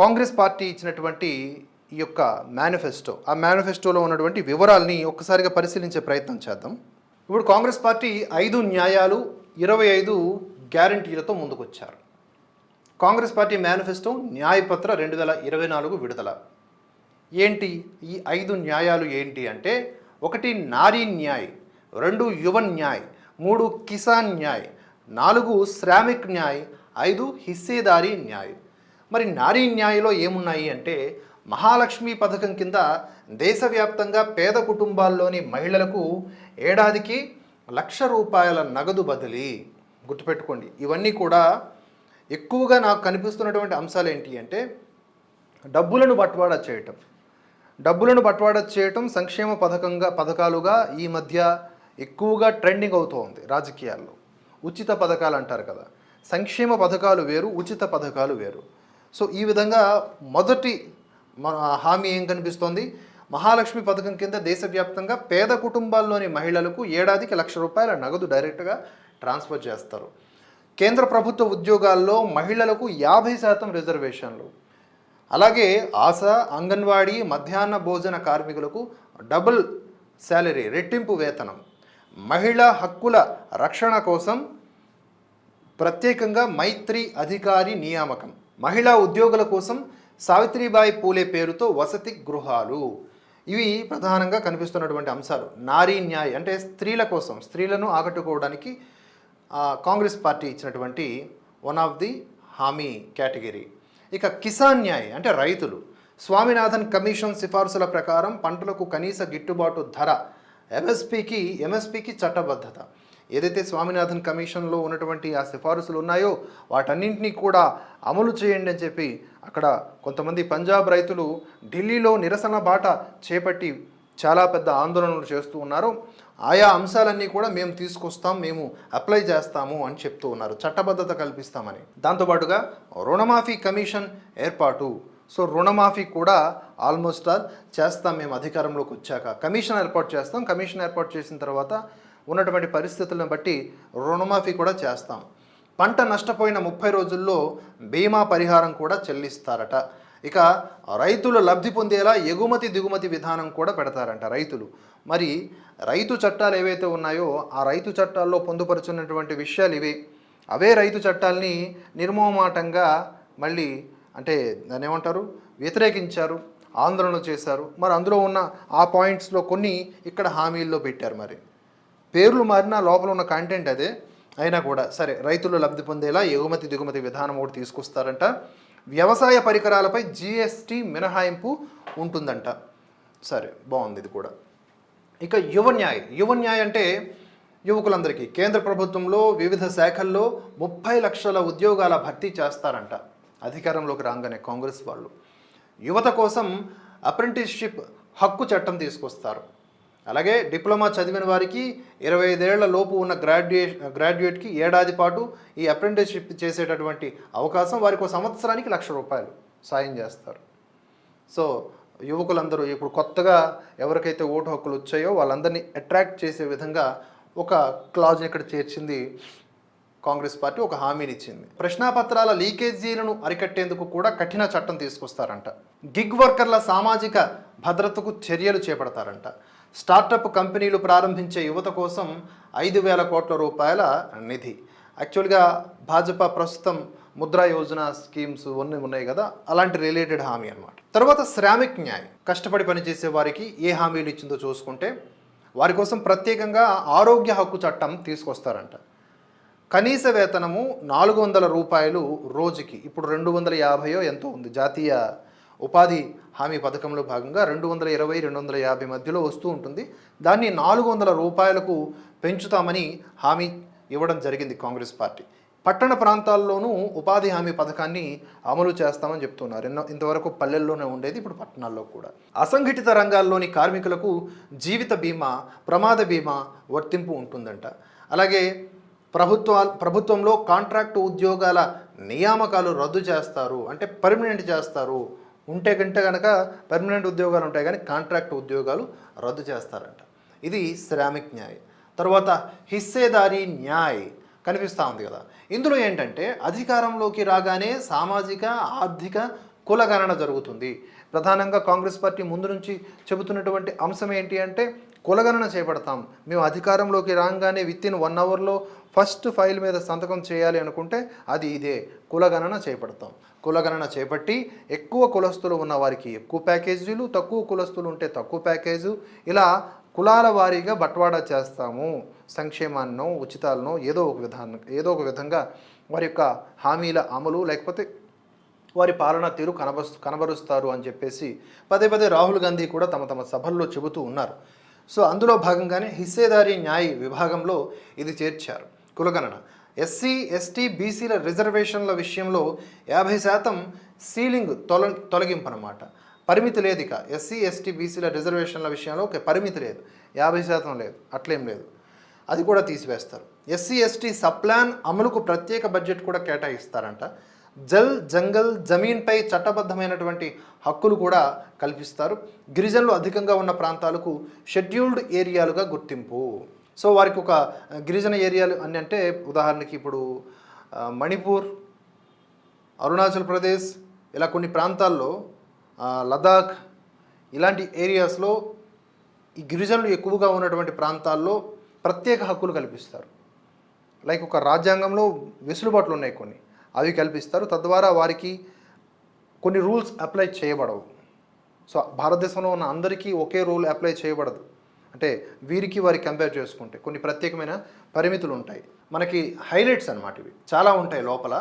Congress party ఇచ్చినటువంటి ఈ యొక్క మేనిఫెస్టో ఆ మేనిఫెస్టోలో ఉన్నటువంటి వివరాల్ని ఒక్కసారిగా పరిశీలించే ప్రయత్నం చేద్దాం. ఇప్పుడు కాంగ్రెస్ పార్టీ ఐదు న్యాయాలు ఇరవై ఐదు గ్యారంటీలతో ముందుకొచ్చారు. కాంగ్రెస్ పార్టీ మేనిఫెస్టో న్యాయపత్ర రెండు వేల ఇరవై నాలుగు విడుదల. ఏంటి? ఈ ఐదు న్యాయాలు ఏంటి అంటే ఒకటి నారీ న్యాయ్ రెండు యువ న్యాయ్ మూడు కిసాన్ న్యాయ్ నాలుగు శ్రామిక్ న్యాయ్ ఐదు హిస్సేదారీ న్యాయ్. మరి నారీ న్యాయలో ఏమున్నాయి అంటే మహాలక్ష్మి పథకం కింద దేశవ్యాప్తంగా పేద కుటుంబాల్లోని మహిళలకు ఏడాదికి లక్ష రూపాయల నగదు బదిలీ. గుర్తుపెట్టుకోండి ఇవన్నీ కూడా ఎక్కువగా నాకు కనిపిస్తున్నటువంటి అంశాలు ఏంటి అంటే డబ్బులను బట్వాడా చేయటం. డబ్బులను బట్వాడా చేయటం సంక్షేమ పథకంగా పథకాలుగా ఈ మధ్య ఎక్కువగా ట్రెండింగ్ అవుతూ ఉంది రాజకీయాల్లో. ఉచిత పథకాలు అంటారు కదా సంక్షేమ పథకాలు వేరు ఉచిత పథకాలు వేరు. సో ఈ విధంగా మొదటి మన హామీ ఏం కనిపిస్తోంది? మహాలక్ష్మి పథకం కింద దేశవ్యాప్తంగా పేద కుటుంబాల్లోని మహిళలకు ఏడాదికి లక్ష రూపాయల నగదు డైరెక్ట్గా ట్రాన్స్ఫర్ చేస్తారు. కేంద్ర ప్రభుత్వ ఉద్యోగాల్లో మహిళలకు యాభై శాతం రిజర్వేషన్లు. అలాగే ఆశా అంగన్వాడీ మధ్యాహ్న భోజన కార్మికులకు డబుల్ శాలరీ రెట్టింపు వేతనం. మహిళా హక్కుల రక్షణ కోసం ప్రత్యేకంగా మైత్రి అధికారి నియామకం. మహిళా ఉద్యోగుల కోసం సావిత్రిబాయి పూలే పేరుతో వసతి గృహాలు. ఇవి ప్రధానంగా కనిపిస్తున్నటువంటి అంశాలు. నారీ న్యాయ్ అంటే స్త్రీల కోసం స్త్రీలను ఆకట్టుకోవడానికి కాంగ్రెస్ పార్టీ ఇచ్చినటువంటి వన్ ఆఫ్ ది హామీ కేటగిరీ. ఇక కిసాన్ న్యాయ్ అంటే రైతులు. స్వామినాథన్ కమిషన్ సిఫార్సుల ప్రకారం పంటలకు కనీస గిట్టుబాటు ధర ఎంఎస్పికి ఎంఎస్పికి చట్టబద్ధత. ఏదైతే స్వామినాథన్ కమిషన్లో ఉన్నటువంటి ఆ సిఫారసులు ఉన్నాయో వాటన్నింటినీ కూడా అమలు చేయండి అని చెప్పి అక్కడ కొంతమంది పంజాబ్ రైతులు ఢిల్లీలో నిరసన బాట చేపట్టి చాలా పెద్ద ఆందోళనలు చేస్తూ ఉన్నారు. ఆయా అంశాలన్నీ కూడా మేము తీసుకొస్తాం మేము అప్లై చేస్తాము అని చెప్తూ ఉన్నారు. చట్టబద్ధత కల్పిస్తామని. దాంతోపాటుగా రుణమాఫీ కమిషన్ ఏర్పాటు. సో రుణమాఫీ కూడా ఆల్మోస్ట్ ఆల్ చేస్తాం. మేము అధికారంలోకి వచ్చాక కమిషన్ ఏర్పాటు చేస్తాం. కమిషన్ ఏర్పాటు చేసిన తర్వాత ఉన్నటువంటి పరిస్థితులను బట్టి రుణమాఫీ కూడా చేస్తాం. పంట నష్టపోయిన ముప్పై రోజుల్లో బీమా పరిహారం కూడా చెల్లిస్తారట. ఇక రైతులు లబ్ధి పొందేలా ఎగుమతి దిగుమతి విధానం కూడా పెడతారంట రైతులు. మరి రైతు చట్టాలు ఏవైతే ఉన్నాయో ఆ రైతు చట్టాల్లో పొందుపరుచున్నటువంటి విషయాలు ఇవే. అవే రైతు చట్టాల్ని నిర్మోమాటంగా మళ్ళీ అంటే దాన్ని ఏమంటారు? వ్యతిరేకించారు ఆందోళన చేశారు. మరి అందులో ఉన్న ఆ పాయింట్స్లో కొన్ని ఇక్కడ హామీల్లో పెట్టారు మరి. పేర్లు మారినా లోపల ఉన్న కంటెంట్ అదే. అయినా కూడా సరే రైతులు లబ్ధి పొందేలా ఎగుమతి దిగుమతి విధానం ఒకటి తీసుకొస్తారంట. వ్యవసాయ పరికరాలపై జిఎస్టి మినహాయింపు ఉంటుందంట. సరే బాగుంది ఇది కూడా. ఇక యువ న్యాయ్ యువ న్యాయ్ అంటే యువకులందరికీ. కేంద్ర ప్రభుత్వంలో వివిధ శాఖల్లో ముప్పై లక్షల ఉద్యోగాల భర్తీ చేస్తారంట. అధికారంలోకి రాగానే కాంగ్రెస్ వాళ్ళు. యువత కోసం అప్రెంటిస్షిప్ హక్కు చట్టం తీసుకొస్తారు. అలాగే డిప్లొమా చదివిన వారికి ఇరవై ఐదేళ్ళ లోపు ఉన్న గ్రాడ్యుయేట్ గ్రాడ్యుయేట్కి ఏడాది పాటు ఈ అప్రెంటిస్షిప్ చేసేటటువంటి అవకాశం వారికి ఒక సంవత్సరానికి లక్ష రూపాయలు సాయం చేస్తారు. సో యువకులందరూ ఇప్పుడు కొత్తగా ఎవరికైతే ఓటు హక్కులు వచ్చాయో వాళ్ళందరినీ అట్రాక్ట్ చేసే విధంగా ఒక క్లాజ్ ఇక్కడ చేర్చింది కాంగ్రెస్ పార్టీ ఒక హామీని ఇచ్చింది ప్రశ్నాపత్రాల లీకేజీలను అరికట్టేందుకు కూడా కఠిన చట్టం తీసుకొస్తారంట. గిగ్ వర్కర్ల సామాజిక భద్రతకు చర్యలు చేపడతారంట. స్టార్టప్ కంపెనీలు ప్రారంభించే యువత కోసం ఐదు వేల కోట్ల రూపాయల నిధి. యాక్చువల్గా భాజపా ప్రస్తుతం ముద్రా యోజన స్కీమ్స్ అన్నీ ఉన్నాయి కదా అలాంటి రిలేటెడ్ హామీ అన్నమాట. తర్వాత శ్రామిక్ న్యాయ్. కష్టపడి పనిచేసే వారికి ఏ హామీలు ఇచ్చిందో చూసుకుంటే వారి కోసం ప్రత్యేకంగా ఆరోగ్య హక్కు చట్టం తీసుకొస్తారంట. కనీస వేతనము నాలుగు వందల రూపాయలు రోజుకి. ఇప్పుడు రెండు వందల యాభైయో ఎంతో ఉంది జాతీయ ఉపాధి హామీ పథకంలో భాగంగా రెండు వందల ఇరవై రెండు వందల యాభై మధ్యలో వస్తూ ఉంటుంది. దాన్ని నాలుగు వందల రూపాయలకు పెంచుతామని హామీ ఇవ్వడం జరిగింది కాంగ్రెస్ పార్టీ. పట్టణ ప్రాంతాల్లోనూ ఉపాధి హామీ పథకాన్ని అమలు చేస్తామని చెప్తున్నారు. ఎన్నో ఇంతవరకు పల్లెల్లోనే ఉండేది ఇప్పుడు పట్టణాల్లో కూడా. అసంఘటిత రంగాల్లోని కార్మికులకు జీవిత బీమా ప్రమాద బీమా వర్తింపు ఉంటుందంట. అలాగే ప్రభుత్వ ప్రభుత్వంలో కాంట్రాక్ట్ ఉద్యోగాల నియామకాలు రద్దు చేస్తారు అంటే పర్మనెంట్ చేస్తారు. ఉంటే కంటే కనుక పర్మనెంట్ ఉద్యోగాలు ఉంటాయి కానీ కాంట్రాక్ట్ ఉద్యోగాలు రద్దు చేస్తారంట. ఇది శ్రామిక్ న్యాయ్. తర్వాత హిస్సేదారీ న్యాయ్ కనిపిస్తూ ఉంది కదా. ఇందులో ఏంటంటే అధికారంలోకి రాగానే సామాజిక ఆర్థిక కులగణన జరుగుతుంది. ప్రధానంగా కాంగ్రెస్ పార్టీ ముందు నుంచి చెబుతున్నటువంటి అంశం ఏంటి అంటే కులగణన చేపడతాం. మేము అధికారంలోకి రాగానే విత్ ఇన్ వన్ అవర్లో ఫస్ట్ ఫైల్ మీద సంతకం చేయాలి అనుకుంటే అది ఇదే. కులగణన చేపడతాం. కులగణన చేపట్టి ఎక్కువ కులస్తులు ఉన్న వారికి ఎక్కువ ప్యాకేజీలు తక్కువ కులస్తులు ఉంటే తక్కువ ప్యాకేజు. ఇలా కులాల వారీగా బట్వాడా చేస్తాము. సంక్షేమాన్నో ఉచితాలనో ఏదో ఒక విధానం ఏదో ఒక విధంగా వారి యొక్క హామీల అమలు లేకపోతే వారి పాలనా తీరు కనబరు కనబరుస్తారు అని చెప్పేసి పదే పదే రాహుల్ గాంధీ కూడా తమ తమ సభల్లో చెబుతూ ఉన్నారు. సో అందులో భాగంగానే హిస్సేదారీ న్యాయ విభాగంలో ఇది చేర్చారు. కులగణన. ఎస్సీ ఎస్టీ బీసీల రిజర్వేషన్ల విషయంలో యాభై శాతం సీలింగ్ తొల తొలగింపు అనమాట పరిమితి లేదు ఇక ఎస్సీ ఎస్టీ బీసీల రిజర్వేషన్ల విషయంలో ఒక పరిమితి లేదు. యాభై శాతం లేదు. అట్లేం లేదు. అది కూడా తీసివేస్తారు. ఎస్సీ ఎస్టీ సప్లాన్ అమలుకు ప్రత్యేక బడ్జెట్ కూడా కేటాయిస్తారంట. జల్ జంగల్ జమీన్పై చట్టబద్ధమైనటువంటి హక్కులు కూడా కల్పిస్తారు. గిరిజనులు అధికంగా ఉన్న ప్రాంతాలకు షెడ్యూల్డ్ ఏరియాలుగా గుర్తింపు. సో వారికి ఒక గిరిజన ఏరియాలు అని అంటే ఉదాహరణకి ఇప్పుడు మణిపూర్ అరుణాచల్ ప్రదేశ్ ఇలా కొన్ని ప్రాంతాల్లో లదాఖ్ ఇలాంటి ఏరియాస్లో ఈ గిరిజనులు ఎక్కువగా ఉన్నటువంటి ప్రాంతాల్లో ప్రత్యేక హక్కులు కల్పిస్తారు. లైక్ ఒక రాజ్యాంగంలో వెసులుబాట్లు ఉన్నాయి కొన్ని. అవి కల్పిస్తారు. తద్వారా వారికి కొన్ని రూల్స్ అప్లై చేయబడవు. సో భారతదేశంలో ఉన్న అందరికీ ఒకే రూల్ అప్లై చేయబడదు. అంటే వీరికి వారికి కంపేర్ చేసుకుంటే కొన్ని ప్రత్యేకమైన పరిమితులు ఉంటాయి. మనకి హైలైట్స్ అనమాట ఇవి. చాలా ఉంటాయి లోపల.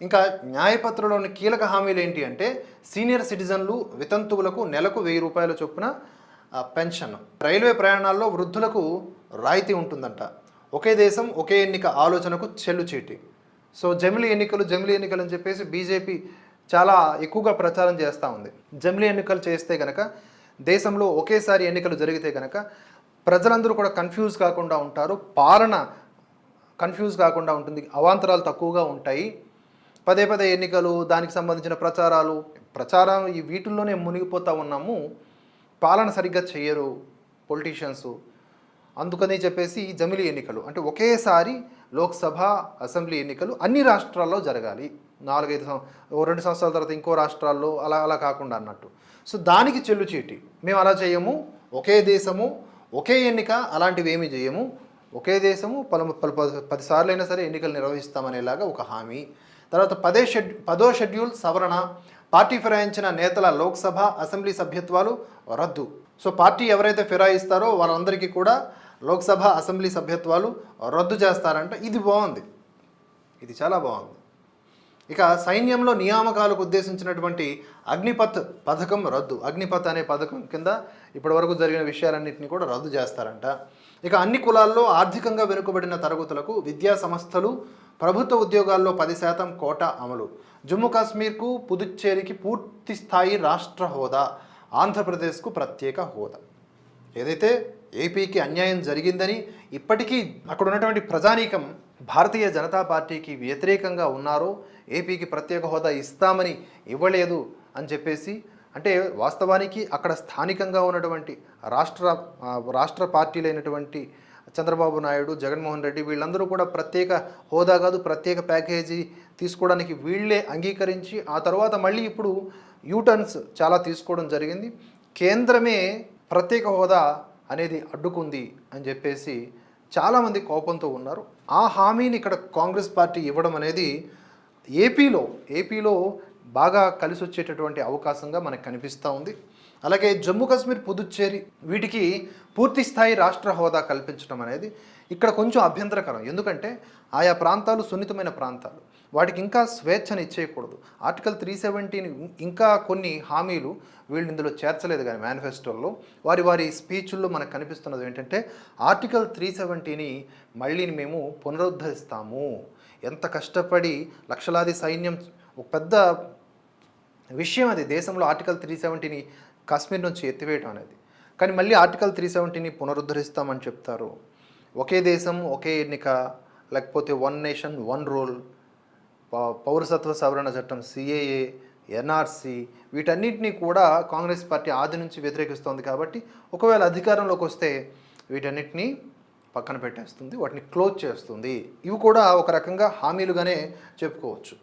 ఇంకా న్యాయపత్రంలోని కీలక హామీలు ఏంటి అంటే సీనియర్ సిటిజన్లు వితంతువులకు నెలకు వెయ్యి రూపాయల చొప్పున పెన్షన్. రైల్వే ప్రయాణాల్లో వృద్ధులకు రాయితీ ఉంటుందంట. ఒకే దేశం ఒకే ఎన్నిక ఆలోచనకు చెల్లుచీటి సో జమిలీ ఎన్నికలు జమిలీ ఎన్నికలు అని చెప్పేసి బీజేపీ చాలా ఎక్కువగా ప్రచారం చేస్తూ ఉంది. జమిలీ ఎన్నికలు చేస్తే కనుక దేశంలో ఒకేసారి ఎన్నికలు జరిగితే కనుక ప్రజలందరూ కూడా కన్ఫ్యూజ్ కాకుండా ఉంటారు. పాలన కన్ఫ్యూజ్ కాకుండా ఉంటుంది. అవాంతరాలు తక్కువగా ఉంటాయి. పదే పదే ఎన్నికలు దానికి సంబంధించిన ప్రచారాలు ప్రచారం ఈ వీటిల్లోనే మునిగిపోతూ ఉన్నాము. పాలన సరిగ్గా చేయరు పొలిటీషియన్స్ అందుకని చెప్పేసి ఈ జమిలీ ఎన్నికలు అంటే ఒకేసారి లోక్సభ అసెంబ్లీ ఎన్నికలు అన్ని రాష్ట్రాల్లో జరగాలి. నాలుగైదు సం- ఓ రెండు సంవత్సరాల తర్వాత ఇంకో రాష్ట్రాల్లో అలా అలా కాకుండా అన్నట్టు. సో దానికి చెల్లు చీటి. మేము అలా చేయము. ఒకే దేశము ఒకే ఎన్నిక అలాంటివి ఏమీ చేయము. ఒకే దేశము పలు పలు పది- పదిసార్లు అయినా సరే ఎన్నికలు నిర్వహిస్తామనేలాగా ఒక హామీ. తర్వాత పదే షెడ్ పదో షెడ్యూల్ సవరణ. పార్టీ ఫిరాయించిన నేతల లోక్సభ అసెంబ్లీ సభ్యత్వాలు రద్దు. సో పార్టీ ఎవరైతే ఫిరాయిస్తారో వాళ్ళందరికీ కూడా లోక్సభ అసెంబ్లీ సభ్యత్వాలు రద్దు చేస్తారంట. ఇది బాగుంది. ఇది చాలా బాగుంది. ఇక సైన్యంలో నియామకాలకు ఉద్దేశించినటువంటి అగ్నిపత్ పథకం రద్దు. అగ్నిపత్ అనే పథకం కింద ఇప్పటివరకు జరిగిన విషయాలన్నింటినీ కూడా రద్దు చేస్తారంట. ఇక అన్ని కులాల్లో ఆర్థికంగా వెనుకబడిన తరగతులకు విద్యా సంస్థలు ప్రభుత్వ ఉద్యోగాల్లో పది శాతం కోటా అమలు. జమ్మూ కాశ్మీర్కు పుదుచ్చేరికి పూర్తి స్థాయి రాష్ట్ర హోదా ఆంధ్రప్రదేశ్కు ప్రత్యేక హోదా. ఏదైతే ఏపీకి అన్యాయం జరిగిందని ఇప్పటికీ అక్కడ ఉన్నటువంటి ప్రజానీకం భారతీయ జనతా పార్టీకి వ్యతిరేకంగా ఉన్నారో ఏపీకి ప్రత్యేక హోదా ఇస్తామని ఇవ్వలేదు అని చెప్పేసి అంటే వాస్తవానికి అక్కడ స్థానికంగా ఉన్నటువంటి రాష్ట్ర రాష్ట్ర పార్టీలైనటువంటి చంద్రబాబు నాయుడు జగన్మోహన్ రెడ్డి వీళ్ళందరూ కూడా ప్రత్యేక హోదా కాదు ప్రత్యేక ప్యాకేజీ తీసుకోవడానికి వీళ్ళే అంగీకరించి ఆ తర్వాత మళ్ళీ ఇప్పుడు యూటర్న్స్ చాలా తీసుకోవడం జరిగింది. కేంద్రమే ప్రత్యేక హోదా అనేది అడ్డుకుంది అని చెప్పేసి చాలామంది కోపంతో ఉన్నారు. ఆ హామీని ఇక్కడ కాంగ్రెస్ పార్టీ ఇవ్వడం అనేది ఏపీలో ఏపీలో బాగా కలిసి వచ్చేటటువంటి అవకాశంగా మనకు కనిపిస్తూ ఉంది. అలాగే జమ్మూ కాశ్మీర్ పుదుచ్చేరి వీటికి పూర్తి స్థాయి రాష్ట్ర హోదా కల్పించడం అనేది ఇక్కడ కొంచెం అభ్యంతరకరం. ఎందుకంటే ఆయా ప్రాంతాలు సున్నితమైన ప్రాంతాలు. వాటికి ఇంకా స్వేచ్ఛను ఇచ్చేయకూడదు. ఆర్టికల్ త్రీ సెవెంటీని ఇంకా కొన్ని హామీలు వీళ్ళు ఇందులో చేర్చలేదు కానీ మేనిఫెస్టోల్లో వారి వారి స్పీచ్ల్లో మనకు కనిపిస్తున్నది ఏంటంటే ఆర్టికల్ త్రీ సెవెంటీని మళ్ళీ మేము పునరుద్ధరిస్తాము. ఎంత కష్టపడి లక్షలాది సైన్యం ఒక పెద్ద విషయం అది. దేశంలో ఆర్టికల్ త్రీ సెవెంటీని కాశ్మీర్ నుంచి ఎత్తివేయడం అనేది. కానీ మళ్ళీ ఆర్టికల్ త్రీ సెవెంటీని పునరుద్ధరిస్తామని చెప్తారు. ఒకే దేశం ఒకే ఎన్నిక లేకపోతే వన్ నేషన్ వన్ రూల్ పౌరసత్వ సవరణ చట్టం సిఏఏ ఎన్ఆర్సి వీటన్నిటినీ కూడా కాంగ్రెస్ పార్టీ ఆది నుంచి వ్యతిరేకిస్తోంది కాబట్టి ఒకవేళ అధికారంలోకి వస్తే వీటన్నిటినీ పక్కన పెట్టేస్తుంది వాటిని క్లోజ్ చేస్తుంది. ఇవి కూడా ఒక రకంగా హామీలుగానే చెప్పుకోవచ్చు.